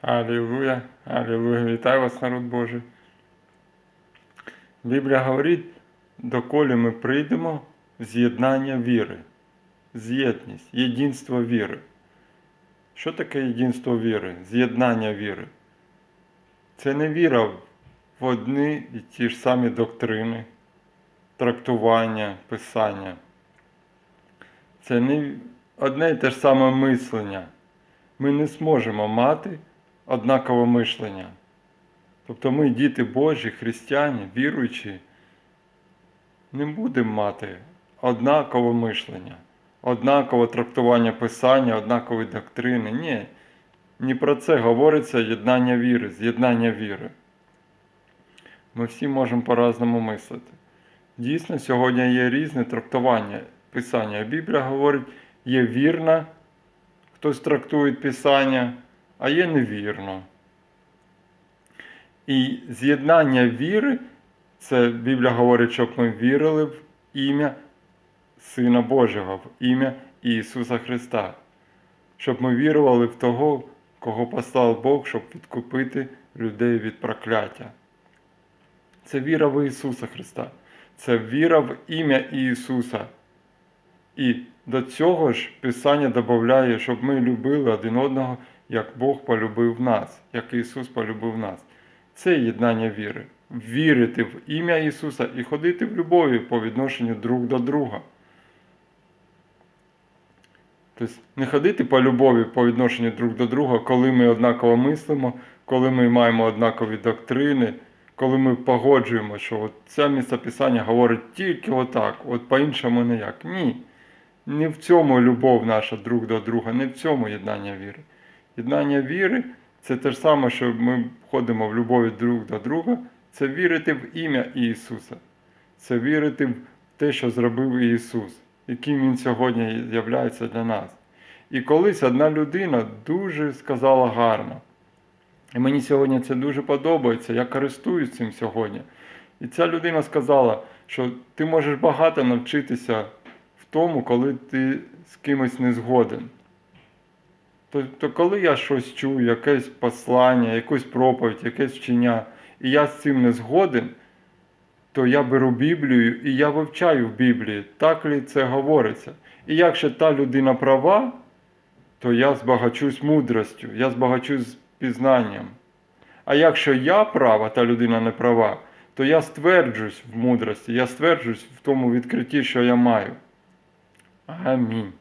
Алілуя, алілуя, вітаю вас, народ Божий. Біблія говорить, доколи ми прийдемо з'єднання віри, з'єдність, єдинство віри. Що таке єдинство віри? З'єднання віри? Це не віра в одні і ті ж самі доктрини, трактування, писання. Це не одне і те ж саме мислення. Ми не зможемо мати однакове мишлення. Тобто ми, діти Божі, християні, віруючі, не будемо мати однакове мишлення, однакове трактування Писання, однакові доктрини. Ні. Не про це говориться єднання віри, з'єднання віри. Ми всі можемо по-разному мислити. Дійсно, сьогодні є різне трактування Писання. Біблія говорить, є вірна, хтось трактує Писання, а є невірно. І з'єднання віри, це Біблія говорить, щоб ми вірили в ім'я Сина Божого, в ім'я Ісуса Христа. Щоб ми вірували в того, кого послав Бог, щоб відкупити людей від прокляття. Це віра в Ісуса Христа. Це віра в ім'я Ісуса. І до цього ж Писання додає, щоб ми любили один одного, як Бог полюбив нас, як Ісус полюбив нас. Це єднання віри. Вірити в ім'я Ісуса і ходити в любові по відношенню друг до друга. Тобто не ходити по любові по відношенню друг до друга, коли ми однаково мислимо, коли ми маємо однакові доктрини, коли ми погоджуємо, що от це місцеписання говорить тільки отак, от по-іншому ніяк. Ні. Не в цьому любов наша друг до друга, не в цьому єднання віри. Єднання віри це те ж саме, що ми ходимо в любові друг до друга, це вірити в ім'я Ісуса. Це вірити в те, що зробив Ісус, яким Він сьогодні являється для нас. І колись одна людина дуже сказала гарно. І мені сьогодні це дуже подобається, я користуюсь цим сьогодні. І ця людина сказала, що ти можеш багато навчитися в тому, коли ти з кимось не згоден. Тобто, коли я щось чую, якесь послання, якусь проповідь, якесь вчення, і я з цим не згоден, то я беру Біблію і я вивчаю в Біблії, так ли це говориться. І якщо та людина права, то я збагачусь мудростю, я збагачусь пізнанням. А якщо я права, та людина не права, то я стверджусь в мудрості, я стверджусь в тому відкритті, що я маю. Амінь.